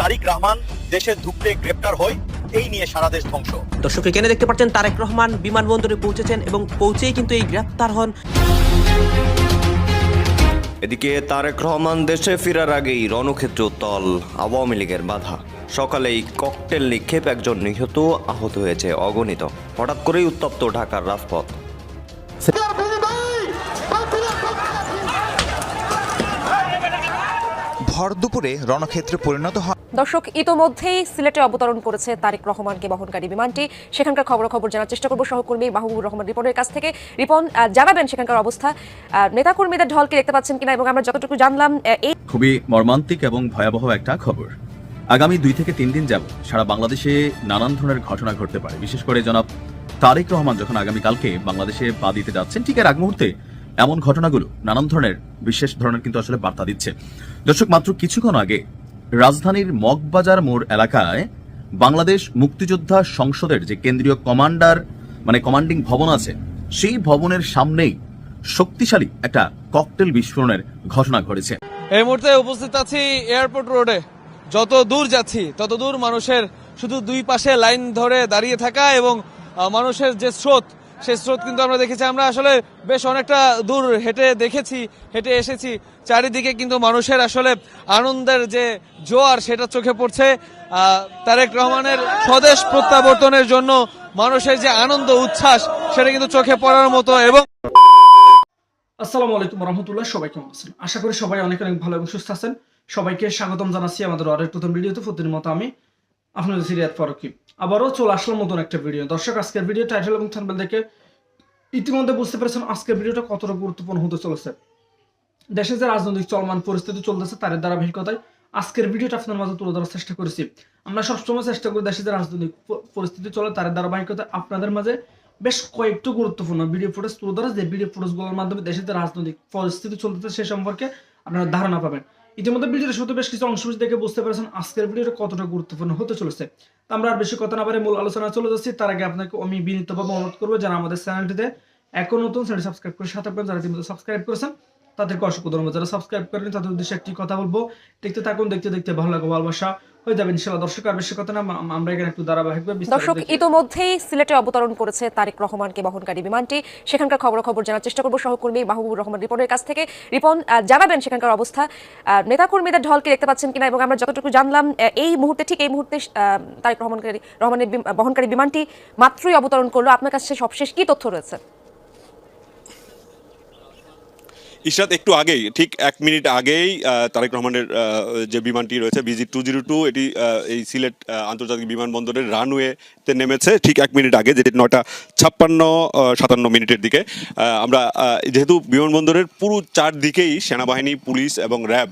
তারিক রহমান দেশে ঢুকতে গ্রেপ্তার হয় এই নিয়ে সারা দেশ ধ্বংস। দর্শক এখানে দেখতে পাচ্ছেন তারেক রহমান বিমানবন্দরে পৌঁছেছেন এবং পৌঁছেই কিন্তু এই গ্রেপ্তার হন। এদিকে তারেক রহমান দেশে ফেরার আগেই রণক্ষেত্র তল আওয়ামী লীগের বাধা। সকালেই ককটেল নিক্ষেপ একজন নিহত আহত হয়েছে অগণিত। হঠাৎ করেই উত্তপ্ত ঢাকার রাজপথ। ভর দুপুরে রণক্ষেত্রে পরিণত হয় দর্শক, ইতোমধ্যেই সিলেটে অবতরণ করেছে তারেক রহমানকে বহনকারী বিমানটি। সেখানকার খবরাখবর জানার চেষ্টা করব সহকর্মী মাহবুবুর রহমান রিপনের কাছ থেকে। রিপন জানাবেন সেখানকার অবস্থা। নেতাকর্মীদের ঢলকে দেখতে পাচ্ছেন কিনা এবং আমরা যতটুকু জানলাম এই খুবই মর্মান্তিক এবং ভয়াবহ একটা খবর। আগামী দুই থেকে তিন দিন যাব সারা বাংলাদেশে নানান ধরনের ঘটনা ঘটতে পারে। বিশেষ করে জনাব তারেক রহমান যখন আগামীকালকে বাংলাদেশে পা দিতে যাচ্ছেন, ঠিক এর আগ মুহূর্তে এমন ঘটনাগুলো নানান ধরনের, বিশেষ ধরনের কিন্তু আসলে বার্তা দিচ্ছে। দর্শক, মাত্র কিছুক্ষণ আগে রাজধানীর মগবাজার মোড় এলাকায় বাংলাদেশ মুক্তিযোদ্ধা সংসদের যে কেন্দ্রীয় কমান্ডার মানে কমান্ডিং ভবন আছে, সেই ভবনের সামনেই শক্তিশালী একটা ককটেল বিস্ফোরণের ঘটনা ঘটেছে। এই মুহূর্তে উপস্থিত আছি এয়ারপোর্ট রোডে। যত দূর যাচ্ছি, তত দূর মানুষের শুধু দুই পাশে লাইন ধরে দাঁড়িয়ে থাকা এবং মানুষের যে স্রোত সেই স্রোত কিন্তু আমরা দেখেছি। আমরা আসলে বেশ অনেকটা দূর হেঁটে দেখেছি, হেঁটে এসেছি। চারিদিকে কিন্তু মানুষের আসলে আনন্দের যে জোয়ার সেটা চোখে পড়ছে। তারেক রহমানের স্বদেশ প্রত্যাবর্তনের জন্য মানুষের যে আনন্দ, উচ্ছ্বাস, সেটা কিন্তু চোখে পড়ার মতো এবং আসসালামু আলাইকুম রহমতুল্লাহ, সবাই কেমন আছেন? আশা করি সবাই অনেক অনেক ভালো এবং সুস্থ আছেন। সবাইকে স্বাগতম জানাচ্ছি আমাদের আরেক নতুন ভিডিওতে। প্রতিদিন মতো আমি আপনাদের সিরিয়াত ফারুকি। আবারও চলে আসলাম নতুন একটা ভিডিও দর্শক, আজকের ভিডিও টাইটেল এবং থাম্বনেল দেখে ইতিমধ্যে বুঝতে পেরেছেন আজকের ভিডিওটা কতটা গুরুত্বপূর্ণ হতে চলেছে। দেশে যে রাজনৈতিক চলমান পরিস্থিতি চলতেছে, তার ধারাবাহিকতায় আজকের ভিডিওটা আপনার মাঝে তুলে ধরার চেষ্টা করেছি। আমরা সবসময় চেষ্টা করি দেশে যে রাজনৈতিক পরিস্থিতি চলে, তার ধারাবাহিকতায় আপনাদের মাঝে বেশ কয়েকটি গুরুত্বপূর্ণ ভিডিও ফুটেজ তুলে ধরা। যে ভিডিও ফুটেজগুলোর মাধ্যমে দেশের যে রাজনৈতিক পরিস্থিতি চলতেছে, সে সম্পর্কে আপনারা ধারণা পাবেন। ইতিমধ্যে ভিডিওর শুধু বেশ কিছু অংশ দেখে বুঝতে পেরেছেন আজকের ভিডিওটা কতটা গুরুত্বপূর্ণ হতে চলেছে। তো আমরা আর বেশি কথা না পারে মূল আলোচনা চলে যাচ্ছি। তার আগে আপনাকে আমি বিনীতভাবে অনুরোধ করব যারা আমাদের চ্যানেলটিতে এখন নতুন চ্যানেল সাবস্ক্রাইব করে সাথে আপনার যারা ইতিমধ্যে সাবস্ক্রাইব করেছেন, তাদেরকে অসংখ্য ধন্যবাদ। যারা সাবস্ক্রাইব করেন তাদের উদ্দেশ্যে একটি কথা বলব। দেখতে থাকুন, দেখতে দেখতে ভালো লাগবে ভালোবাসা। হয়ে যাবে ইনশাল্লাহ। দর্শক আর বেশি কথা না আমরা এখানে একটু ধারাবাহিকভাবে দর্শক ইতোমধ্যেই সিলেটে অবতরণ করেছে তারেক রহমানকে বহনকারী বিমানটি। সেখানকার খবরাখবর জানার চেষ্টা করব সহকর্মী মাহবুবুর রহমান রিপনের কাছ থেকে। রিপন জানাবেন সেখানকার অবস্থা। নেতাকর্মীদের ঢলকে দেখতে পাচ্ছেন কিনা এবং আমরা যতটুকু জানলাম এই মুহূর্তে ঠিক এই মুহূর্তে আহ, তারেক রহমানকারী রহমানের বহনকারী বিমানটি মাত্রই অবতরণ করল। আপনার কাছে সবশেষ কি তথ্য রয়েছে? ইশরাত, একটু আগেই, ঠিক এক মিনিট আগেই তারেক রহমানের যে বিমানটি রয়েছে বিজি টু জিরো টু এটি এই সিলেট আন্তর্জাতিক বিমানবন্দরের রানওয়েতে নেমেছে, ঠিক এক মিনিট আগে, যেটি নয়টা ছাপ্পান্ন সাতান্ন মিনিটের দিকে। আমরা যেহেতু বিমানবন্দরের পুরো চারদিকেই সেনাবাহিনী, পুলিশ এবং র্যাব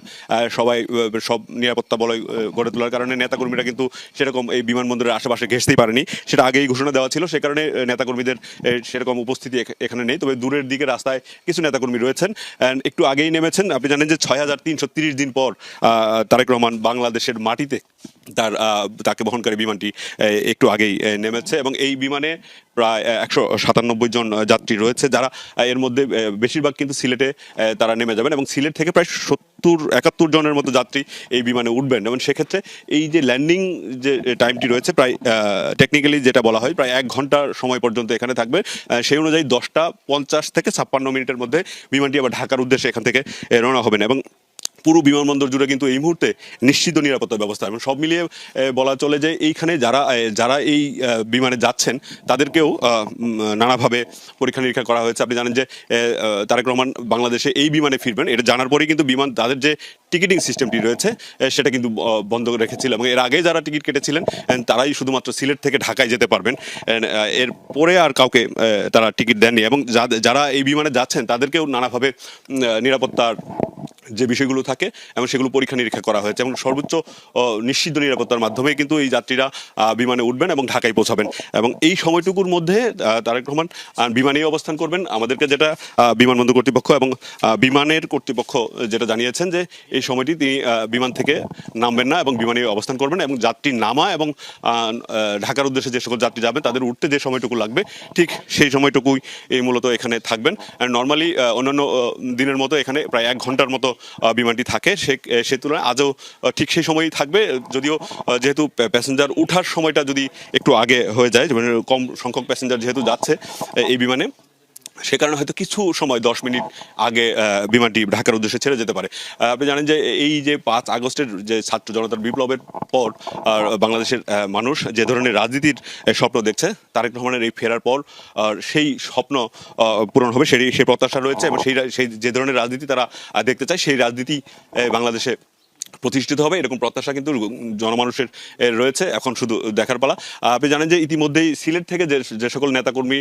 সবাই সব নিরাপত্তা বলয় গড়ে তোলার কারণে নেতাকর্মীরা কিন্তু সেরকম এই বিমানবন্দরের আশেপাশে ঘেসতেই পারেনি। সেটা আগেই ঘোষণা দেওয়া ছিল, সে কারণে নেতাকর্মীদের সেরকম উপস্থিতি এখানে নেই। তবে দূরের দিকে রাস্তায় কিছু নেতাকর্মী রয়েছেন। And একটু আগেই নেমেছেন আপনি জানেন যে ছয় দিন পর তারেক রহমান বাংলাদেশের মাটিতে তার তাকে বহনকারী বিমানটি একটু আগেই নেমেছে এবং এই বিমানে প্রায় একশো সাতানব্বই জন যাত্রী রয়েছে যারা এর মধ্যে বেশিরভাগ কিন্তু সিলেটে তারা নেমে যাবেন এবং সিলেট থেকে প্রায় সত্তর, একাত্তর জনের মতো যাত্রী এই বিমানে উঠবেন এবং সেক্ষেত্রে এই যে ল্যান্ডিং যে টাইমটি রয়েছে প্রায় টেকনিক্যালি যেটা বলা হয় প্রায় এক ঘণ্টার সময় পর্যন্ত এখানে থাকবে সেই অনুযায়ী দশটা পঞ্চাশ থেকে ছাপ্পান্ন মিনিটের মধ্যে বিমানটি আবার ঢাকার উদ্দেশ্যে এখান থেকে রওনা হবেন এবং পুরো বিমানবন্দর জুড়ে কিন্তু এই মুহূর্তে নিশ্চিত নিরাপত্তা ব্যবস্থা এবং সব মিলিয়ে বলা চলে যে এইখানে যারা যারা এই বিমানে যাচ্ছেন, তাদেরকেও নানাভাবে পরীক্ষা নিরীক্ষা করা হয়েছে। আপনি জানেন যে তারেক রহমান বাংলাদেশে এই বিমানে ফিরবেন। এটা জানার পরেই কিন্তু বিমান, তাদের যে টিকিটিং সিস্টেমটি রয়েছে সেটা কিন্তু বন্ধ রেখেছিল এবং এর আগে যারা টিকিট কেটেছিলেন তারাই শুধুমাত্র সিলেট থেকে ঢাকায় যেতে পারবেন। এর পরে আর কাউকে তারা টিকিট দেননি এবং যারা এই বিমানে যাচ্ছেন, তাদেরকেও নানাভাবে নিরাপত্তার যে বিষয়গুলো থাকে এবং সেগুলো পরীক্ষা নিরীক্ষা করা হয়েছে এবং সর্বোচ্চ নিশ্চিত নিরাপত্তার মাধ্যমে কিন্তু এই যাত্রীরা বিমানে উঠবেন এবং ঢাকায় পৌঁছাবেন। এবং এই সময়টুকুর মধ্যে তারেক রহমান বিমানেই অবস্থান করবেন। আমাদেরকে যেটা বিমানবন্দর কর্তৃপক্ষ এবং বিমানের কর্তৃপক্ষ যেটা জানিয়েছেন যে, এই সময়টি তিনি বিমান থেকে নামবেন না এবং বিমানে অবস্থান করবেন এবং যাত্রী নামা এবং ঢাকার উদ্দেশ্যে যে সকল যাত্রী যাবেন, তাদের উঠতে যে সময়টুকু লাগবে, ঠিক সেই সময়টুকুই এই মূলত এখানে থাকবেন। নর্মালি অন্যান্য দিনের মতো এখানে প্রায় এক ঘণ্টার মতো বিমানটি থাকে, সে সে তুলনায় আজও ঠিক সেই সময়ই থাকবে। যদিও যেহেতু প্যাসেঞ্জার উঠার সময়টা যদি একটু আগে হয়ে যায় মানে কম সংখ্যক প্যাসেঞ্জার যেহেতু যাচ্ছে এই বিমানে। সে কারণে হয়তো কিছু সময়, দশ মিনিট আগে বিমানটি ঢাকার উদ্দেশ্যে ছেড়ে যেতে পারে। আপনি জানেন যে এই যে পাঁচ আগস্টের যে ছাত্র জনতার বিপ্লবের পর বাংলাদেশের মানুষ যে ধরনের রাজনীতির স্বপ্ন দেখছে, তারেক রহমানের এই ফেরার পর সেই স্বপ্ন পূরণ হবে সেই সেই প্রত্যাশা রয়েছে এবং সেই সেই যে ধরনের রাজনীতি তারা দেখতে চায়, সেই রাজনীতি বাংলাদেশে প্রতিষ্ঠিত হবে, এরকম প্রত্যাশা কিন্তু জনমানুষের রয়েছে, এখন শুধু দেখার পালা। আপনি জানেন যে ইতিমধ্যেই সিলেট থেকে যে সকল নেতাকর্মী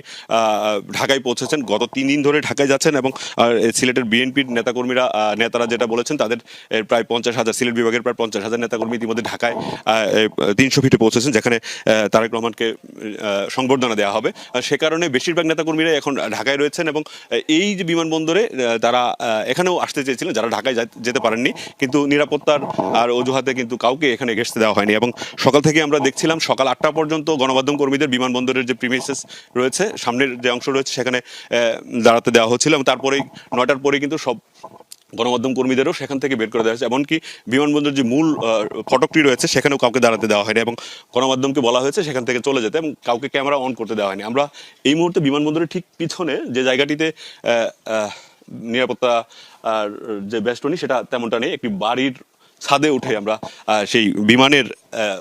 ঢাকায় পৌঁছেছেন, গত তিন দিন ধরে ঢাকায় যাচ্ছেন এবং সিলেটের বিএনপির নেতাকর্মীরা নেতারা যেটা বলেছেন, তাদের প্রায় পঞ্চাশ হাজার, সিলেট বিভাগের প্রায় পঞ্চাশ হাজার নেতাকর্মী ইতিমধ্যে ঢাকায় তিনশো ফিটে পৌঁছেছেন, যেখানে তারেক রহমানকে সংবর্ধনা দেওয়া হবে। সে কারণে বেশিরভাগ নেতাকর্মীরা এখন ঢাকায় রয়েছেন এবং এই যে বিমানবন্দরে তারা এখানেও আসতে চেয়েছিলেন, যারা ঢাকায় যেতে পারেননি, কিন্তু নিরাপত্তার আর অজুহাতে কিন্তু কাউকে এখানে ঘেসতে দেওয়া হয়নি। এবং সকাল থেকে আমরা দেখছিলাম সকাল আটটা পর্যন্ত গণমাধ্যম কর্মীদের বিমানবন্দরের যে প্রিমিসেস রয়েছে, সামনের যে অংশ রয়েছে, সেখানে দাঁড়াতে দেওয়া হচ্ছিল এবং তারপরেই নয়টার পরে কিন্তু সব গণমাধ্যম কর্মীদেরও সেখান থেকে বের করে দেওয়া হয়েছে। এমনকি বিমানবন্দর যে মূল ফটকটি রয়েছে, সেখানেও কাউকে দাঁড়াতে দেওয়া হয়নি এবং গণমাধ্যমকে বলা হয়েছে সেখান থেকে চলে যেতে এবং কাউকে ক্যামেরা অন করতে দেওয়া হয়নি। আমরা এই মুহূর্তে বিমানবন্দরের ঠিক পিছনে যে জায়গাটিতে নিরাপত্তা, আর যে বেষ্টনী সেটা তেমনটা নেই। একটি বাড়ির ছাদে উঠে আমরা সেই বিমানের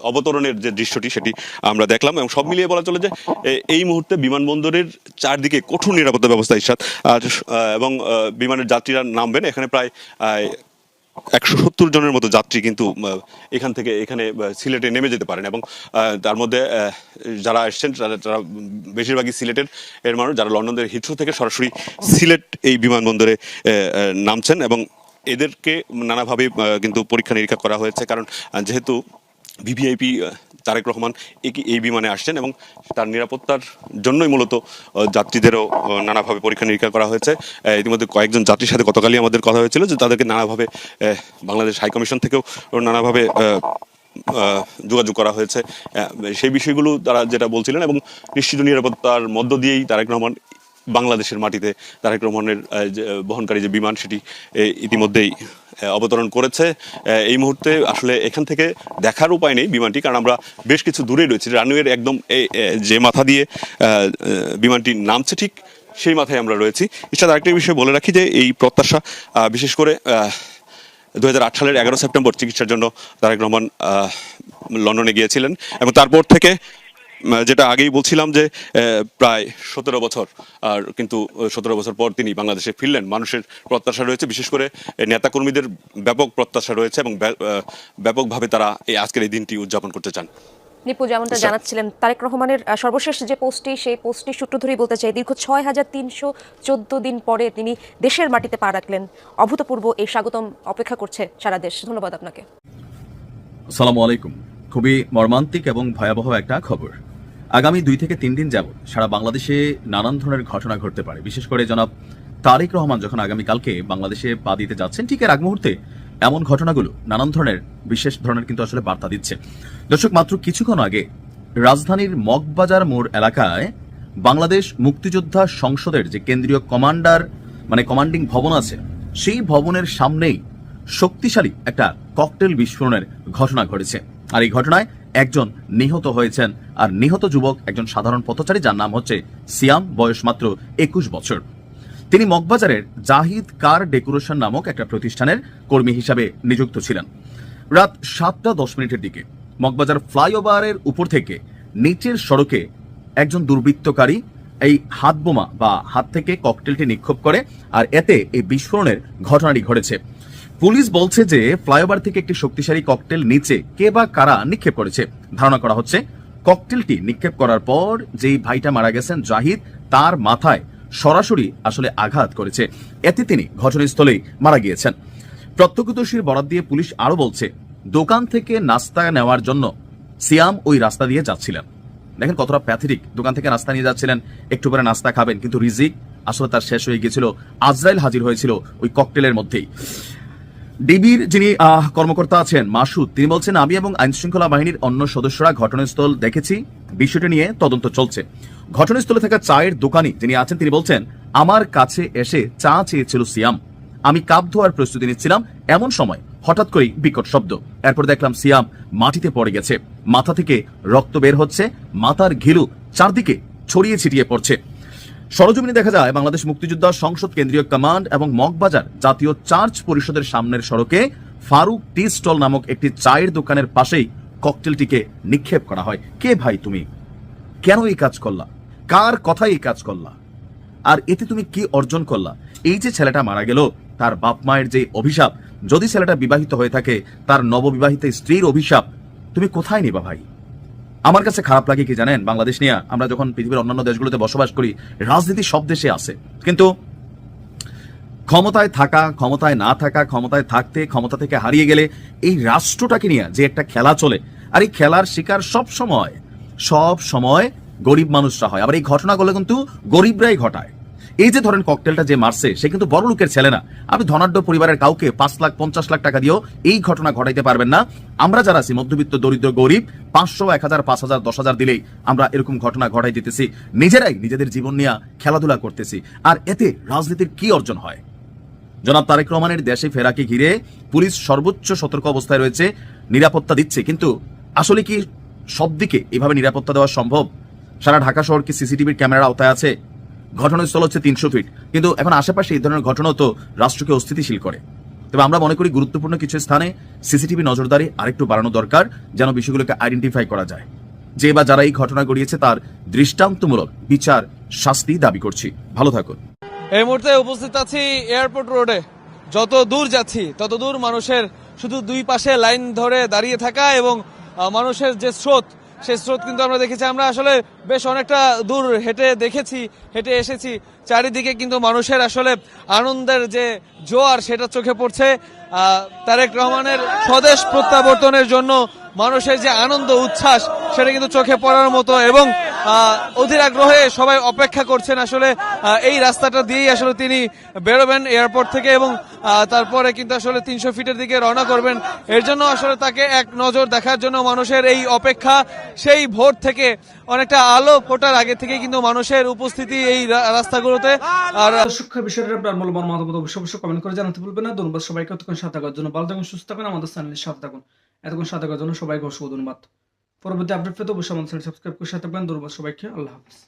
অবতরণের যে দৃশ্যটি সেটি আমরা দেখলাম এবং সব মিলিয়ে বলা চলে যে এই মুহূর্তে বিমানবন্দরের চারদিকে কঠোর নিরাপত্তা ব্যবস্থা আহ, এবং বিমানের যাত্রীরা নামবেন। এখানে প্রায় একশো সত্তর জনের মতো যাত্রী কিন্তু এখান থেকে এখানে সিলেটে নেমে যেতে পারেন এবং তার মধ্যে যারা এসছেন তারা বেশিরভাগই সিলেটের এর মানুষ যারা লন্ডনের হিথ্রো থেকে সরাসরি সিলেট এই বিমানবন্দরে নামছেন এবং এদেরকে নানাভাবে কিন্তু পরীক্ষা নিরীক্ষা করা হয়েছে। কারণ যেহেতু ভিভিআইপি তারেক রহমান এই- এই বিমানে আসছেন এবং তার নিরাপত্তার জন্যই মূলত যাত্রীদেরও নানাভাবে পরীক্ষা নিরীক্ষা করা হয়েছে। ইতিমধ্যে কয়েকজন যাত্রীর সাথে গতকালই আমাদের কথা হয়েছিল যে তাদেরকে নানাভাবে বাংলাদেশ হাইকমিশন থেকেও নানাভাবে যোগাযোগ করা হয়েছে। সেই বিষয়গুলো তারা যেটা বলছিলেন এবং নিশ্চিত নিরাপত্তার মধ্য দিয়েই তারেক রহমান বাংলাদেশের মাটিতে তারেক রহমানের বহনকারী যে বিমান সেটি ইতিমধ্যেই অবতরণ করেছে। এই মুহূর্তে আসলে এখান থেকে দেখার উপায় নেই বিমানটি, কারণ আমরা বেশ কিছু দূরে রয়েছি। রানওয়ের একদম যে মাথা দিয়ে বিমানটি নামছে, ঠিক সেই মাথায় আমরা রয়েছি। ইচ্ছা আরেকটা বিষয় বলে রাখি যে এই প্রত্যাশা বিশেষ করে দু সালের এগারো সেপ্টেম্বর চিকিৎসার জন্য তারেক রহমান লন্ডনে গিয়েছিলেন এবং তারপর থেকে যেটা আগেই বলছিলাম যে আহ, প্রায় সতেরো বছর আর কিন্তু সতেরো বছর পর তিনি বাংলাদেশে ফিরলেন। মানুষের প্রত্যাশা রয়েছে বিশেষ করে নেতাকর্মীদের ব্যাপক প্রত্যাশা রয়েছে এবং আহ, ব্যাপকভাবে তারা এই আজকের এই দিনটি উদযাপন করতে চান। নিপু যেমনটা জানাচ্ছিলেন তারেক রহমানের সর্বশেষ যে পোস্টটি সেই পোস্টটি সূত্র ধরেই বলতে চাই দীর্ঘ ছয় হাজার তিনশো চোদ্দ দিন পরে তিনি দেশের মাটিতে পা রাখলেন। অভূতপূর্ব এই স্বাগতম অপেক্ষা করছে সারা দেশ। ধন্যবাদ আপনাকে। আসসালামু আলাইকুম। খুবই মর্মান্তিক এবং ভয়াবহ একটা খবর। আগামী দুই থেকে তিন দিন যাব সারা বাংলাদেশে নানান ধরনের ঘটনা ঘটতে পারে। বিশেষ করে জনাব তারেক রহমান যখন আগামীকালকে বাংলাদেশে পা দিতে যাচ্ছেন, ঠিক এর আগ মুহূর্তে এমন ঘটনাগুলো নানান ধরনের, বিশেষ ধরনের কিন্তু আসলে বার্তা দিচ্ছে। দর্শক, মাত্র কিছুক্ষণ আগে রাজধানীর মগবাজার মোড় এলাকায় বাংলাদেশ মুক্তিযোদ্ধা সংসদের যে কেন্দ্রীয় কমান্ডার মানে কমান্ডিং ভবন আছে, সেই ভবনের সামনেই শক্তিশালী একটা ককটেল বিস্ফোরণের ঘটনা ঘটেছে। আর এই ঘটনায় একজন নিহত হয়েছেন আর নিহত যুবক একজন সাধারণ পথচারী যার নাম হচ্ছে সিয়াম, বয়স মাত্র একুশ বছর। তিনি মগবাজারের জাহিদ কার ডেকোরেশন নামক একটা প্রতিষ্ঠানের কর্মী হিসাবে নিযুক্ত ছিলেন। রাত সাতটা দশ মিনিটের দিকে মগবাজার ফ্লাইওভারের উপর থেকে নিচের সড়কে একজন দুর্বৃত্তকারী এই হাত বোমা বা হাত থেকে ককটেলটি নিক্ষেপ করে আর এতে এই বিস্ফোরণের ঘটনাটি ঘটেছে। পুলিশ বলছে যে ফ্লাইওভার থেকে একটি শক্তিশালী ককটেল নিচে কে বা কারা নিক্ষেপ করেছে। ধারণা করা হচ্ছে, ককটেলটি নিক্ষেপ করার পর যেই ভাইটা মারা গেছেন জাহিদ, তার মাথায় সরাসরি আসলে আঘাত করেছে। এতে তিনি ঘটনাস্থলেই মারা গিয়েছেন। প্রত্যক্ষদর্শীর বরাত দিয়ে পুলিশ আরও বলছে, দোকান থেকে নাস্তা নেওয়ার জন্য সিয়াম ওই রাস্তা দিয়ে যাচ্ছিলেন। দেখেন কতটা প্যাথেটিক দোকান থেকে নাস্তা নিয়ে যাচ্ছিলেন, একটু পরে নাস্তা খাবেন, কিন্তু রিজিক আসলে তার শেষ হয়ে গিয়েছিল, আজরাইল হাজির হয়েছিল ওই ককটেলের মধ্যেই। ডিবির যিনি কর্মকর্তা আছেন, মাসুদ, তিনি বলছেন, আমি এবং আইন শৃঙ্খলা বাহিনীর অন্য সদস্যরা ঘটনাস্থল দেখেছি। বিষয়টি নিয়ে তদন্ত চলছে। ঘটনাস্থলে থাকা চায়ের দোকানি যিনি আছেন, তিনি বলছেন, আমার কাছে এসে চা চেয়েছিল সিয়াম। আমি কাপ ধোয়ার প্রস্তুতি নিচ্ছিলাম এমন সময়, হঠাৎ করেই বিকট শব্দ। এরপর দেখলাম সিয়াম মাটিতে পড়ে গেছে। মাথা থেকে রক্ত বের হচ্ছে। মাথার ঘিলু চারদিকে ছড়িয়ে ছিটিয়ে পড়ছে সরজমিনে দেখা যায় বাংলাদেশ মুক্তিযোদ্ধা সংসদ কেন্দ্রীয় কমান্ড এবং মগবাজার জাতীয় চার্চ পরিষদের সামনের সড়কে ফারুক টি স্টল নামক একটি চায়ের দোকানের পাশেই ককটেলটিকে নিক্ষেপ করা হয়। কে ভাই তুমি? কেন এই কাজ করলা? কার কথাই এই কাজ করলা? আর এতে তুমি কি অর্জন করলা? এই যে ছেলেটা মারা গেল, তার বাপ মায়ের যে অভিশাপ, যদি ছেলেটা বিবাহিত হয়ে থাকে, তার নববিবাহিত স্ত্রীর অভিশাপ, তুমি কোথায় নিবা ভাই? আমার কাছে খারাপ লাগে কি জানেন? বাংলাদেশ নিয়ে আমরা যখন পৃথিবীর অন্যান্য দেশগুলোতে বসবাস করি, রাজনীতি সব দেশে আছে। কিন্তু ক্ষমতায় থাকা, ক্ষমতায় না থাকা, ক্ষমতায় থাকতে, ক্ষমতা থেকে হারিয়ে গেলে এই রাষ্ট্রটাকে নিয়ে যে একটা খেলা চলে, আর এই খেলার শিকার সব সময় সব সময় গরিব মানুষরা হয়। আবার এই ঘটনাগুলো কিন্তু গরিবরাই ঘটায়। এই যে ধরেন ককটেলটা যে মারছে, সে কিন্তু বড় লোকের ছেলে না। আপনি ধনাঢ্য পরিবারের কাউকে পাঁচ লাখ, পঞ্চাশ লাখ টাকা দিয়েও এই ঘটনা ঘটাইতে পারবেন না। আমরা যারা আছি, মধ্যবিত্ত, দরিদ্র, গরিব, পাঁচশো, এক হাজার, পাঁচ হাজার, দশ হাজার দিলেই আমরা এরকম ঘটনা ঘটাই দিতেছি। নিজেরাই নিজেদের জীবন নিয়ে খেলাধুলা করতেছি। আর এতে রাজনীতির কি অর্জন হয়? জনাব তারেক রহমানের দেশে ফেরাকে ঘিরে পুলিশ সর্বোচ্চ সতর্ক অবস্থায় রয়েছে, নিরাপত্তা দিচ্ছে। কিন্তু আসলে কি সব দিকে এভাবে নিরাপত্তা দেওয়া সম্ভব? সারা ঢাকা শহর কি সিসিটিভির ক্যামেরার আওতায় আছে? ঘটনাস্থল হচ্ছে তিনশো ফিট কিন্তু এখন আশেপাশে এই ধরনের ঘটনাও তো রাষ্ট্রকে অস্থিতিশীল করে। তবে আমরা মনে করি গুরুত্বপূর্ণ কিছু স্থানে সিসিটিভি নজরদারি আরেকটু বাড়ানো দরকার, যেন বিষয়গুলোকে আইডেন্টিফাই করা যায়। যে বা যারা এই ঘটনা গড়িয়েছে তার দৃষ্টান্তমূলক বিচার শাস্তি দাবি করছি। ভালো থাকুন। এই মুহূর্তে উপস্থিত আছি এয়ারপোর্ট রোডে। যত দূর যাচ্ছি, তত দূর মানুষের শুধু দুই পাশে লাইন ধরে দাঁড়িয়ে থাকা এবং মানুষের যে স্রোত সেই স্রোত কিন্তু আমরা দেখেছি। আমরা আসলে বেশ অনেকটা দূর হেঁটে দেখেছি, হেঁটে এসেছি। চারিদিকে কিন্তু মানুষের আসলে আনন্দের যে জোয়ার সেটা চোখে পড়ছে। তারেক রহমানের স্বদেশ প্রত্যাবর্তনের জন্য মানুষের যে আনন্দ, উচ্ছ্বাস, সেটা কিন্তু চোখে পড়ার মতো এবং অধীর আগ্রহে সবাই অপেক্ষা করছেন আসলে এই রাস্তাটা দিয়েই আসলে তিনি বেরোবেন এয়ারপোর্ট থেকে এবং তারপরে কিন্তু আসলে তিনশো ফিটের দিকে রওনা করবেন। এর জন্য আসলে তাকে এক নজর দেখার জন্য মানুষের এই অপেক্ষা, সেই ভোর থেকে অনেকটা আলো ফোটার আগে থেকে কিন্তু মানুষের উপস্থিতি এই রাস্তাগুলোতে। আর দর্শক বিষয়টা আপনার মতামত অবশ্যই অবশ্যই কমেন্ট করে জানাতে ভুলবেন না। ধন্যবাদ সবাইকে। এতক্ষণ সাথে থাকার জন্য ভালো থাকুন, সুস্থ থাকুন। আমাদের চ্যানেলের সাথে থাকুন। এতক্ষণ সাথে থাকার জন্য সবাইকে অসংখ্য ধন্যবাদ। পরবর্তী আপডেট পেতে অবশ্যই আমাদের চ্যানেল সাবস্ক্রাইব করে সাথে পারেন দুর্বল সবাইকে। আল্লাহ হাফিজ।